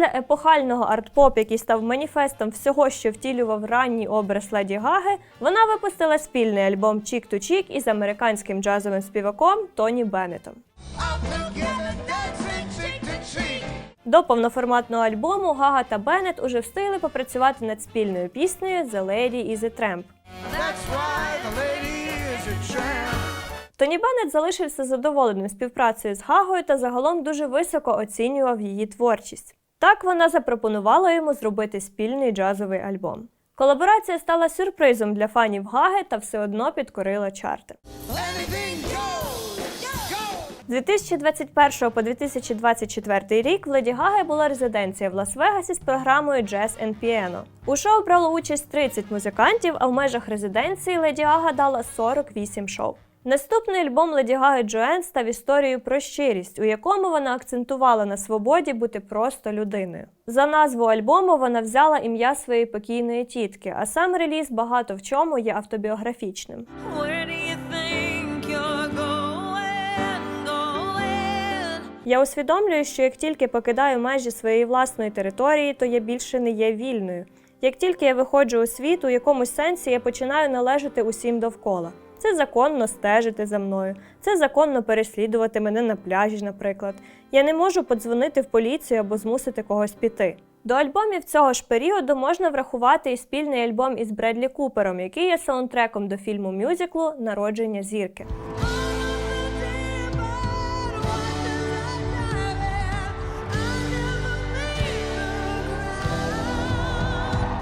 Після епохального арт-поп, який став маніфестом всього, що втілював ранній образ Леді Гаги, вона випустила спільний альбом Cheek to Cheek із американським джазовим співаком Тоні Беннетом. До повноформатного альбому Гага та Беннет уже встигли попрацювати над спільною піснею The Lady is a Tramp. Тоні Беннет залишився задоволеним співпрацею з Гагою та загалом дуже високо оцінював її творчість. Так вона запропонувала йому зробити спільний джазовий альбом. Колаборація стала сюрпризом для фанів Гаги та все одно підкорила чарти. З 2021 по 2024 рік в Леді Гаги була резиденція в Лас-Вегасі з програмою Jazz and Piano. У шоу брало участь 30 музикантів, а в межах резиденції Леді Гага дала 48 шоу. Наступний альбом Леді Гаги Джоен став історією про щирість, у якому вона акцентувала на свободі бути просто людиною. За назву альбому вона взяла ім'я своєї покійної тітки, а сам реліз багато в чому є автобіографічним. Я усвідомлюю, що як тільки покидаю межі своєї власної території, то я більше не є вільною. Як тільки я виходжу у світ, у якомусь сенсі я починаю належати усім довкола. Це законно стежити за мною, це законно переслідувати мене на пляжі, наприклад. Я не можу подзвонити в поліцію або змусити когось піти. До альбомів цього ж періоду можна врахувати і спільний альбом із Бредлі Купером, який є саундтреком до фільму мюзиклу Народження зірки.